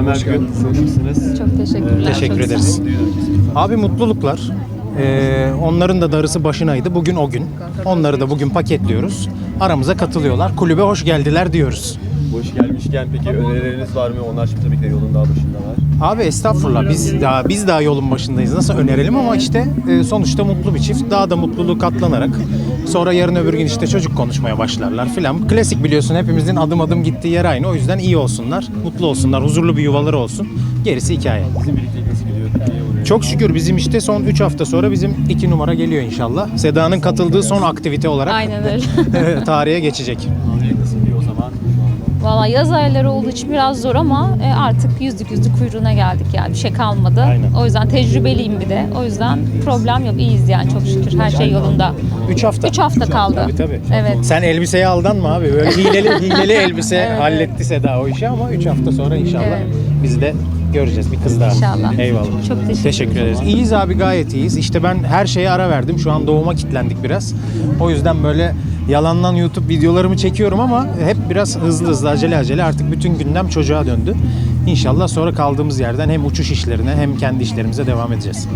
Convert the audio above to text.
Mükemmel bir gün. Nasılsınız? Çok teşekkürler. Teşekkür Çok ederiz. Abi mutluluklar. Ee, onların da darısı başınaydı. Bugün o gün. Onları da bugün paketliyoruz. Aramıza katılıyorlar. Kulübe hoş geldiler diyoruz. Hoş gelmişken peki önerileriniz var mı? Onlar şimdi tabii ki de yolun daha başındalar. Abi estağfurullah biz daha biz daha yolun başındayız. Nasıl önerelim ama işte e, sonuçta mutlu bir çift. Daha da mutluluğu katlanarak sonra yarın öbür gün işte çocuk konuşmaya başlarlar filan. Klasik biliyorsun hepimizin adım adım gittiği yer aynı. O yüzden iyi olsunlar, mutlu olsunlar, huzurlu bir yuvaları olsun. Gerisi hikaye. Nasıl gidiyor? Çok şükür bizim işte son 3 hafta sonra bizim 2 numara geliyor inşallah. Seda'nın katıldığı son aktivite olarak Aynen öyle. tarihe geçecek. Valla yaz ayları olduğu için biraz zor ama e, artık yüzlük yüzlük kuyruğuna geldik yani bir şey kalmadı. Aynen. O yüzden tecrübeliyim bir de. O yüzden problem yok. İyiyiz yani çok şükür. Her şey yolunda. 3 hafta. 3 hafta kaldı. Tabii tabii. Evet. Sen elbiseye aldan mı abi? Böyle hileli, hileli elbise Evet, halletti Seda o işi ama 3 hafta sonra inşallah Evet. biz de göreceğiz bir kız daha. İnşallah. Eyvallah. Çok teşekkür Teşekkür ederiz. İyiyiz abi gayet iyiyiz. İşte ben her şeye ara verdim. Şu an doğuma kilitlendik biraz. O yüzden böyle yalandan YouTube videolarımı çekiyorum ama hep biraz hızlı hızlı acele acele artık bütün gündem çocuğa döndü. İnşallah sonra kaldığımız yerden hem uçuş işlerine hem kendi işlerimize devam edeceğiz.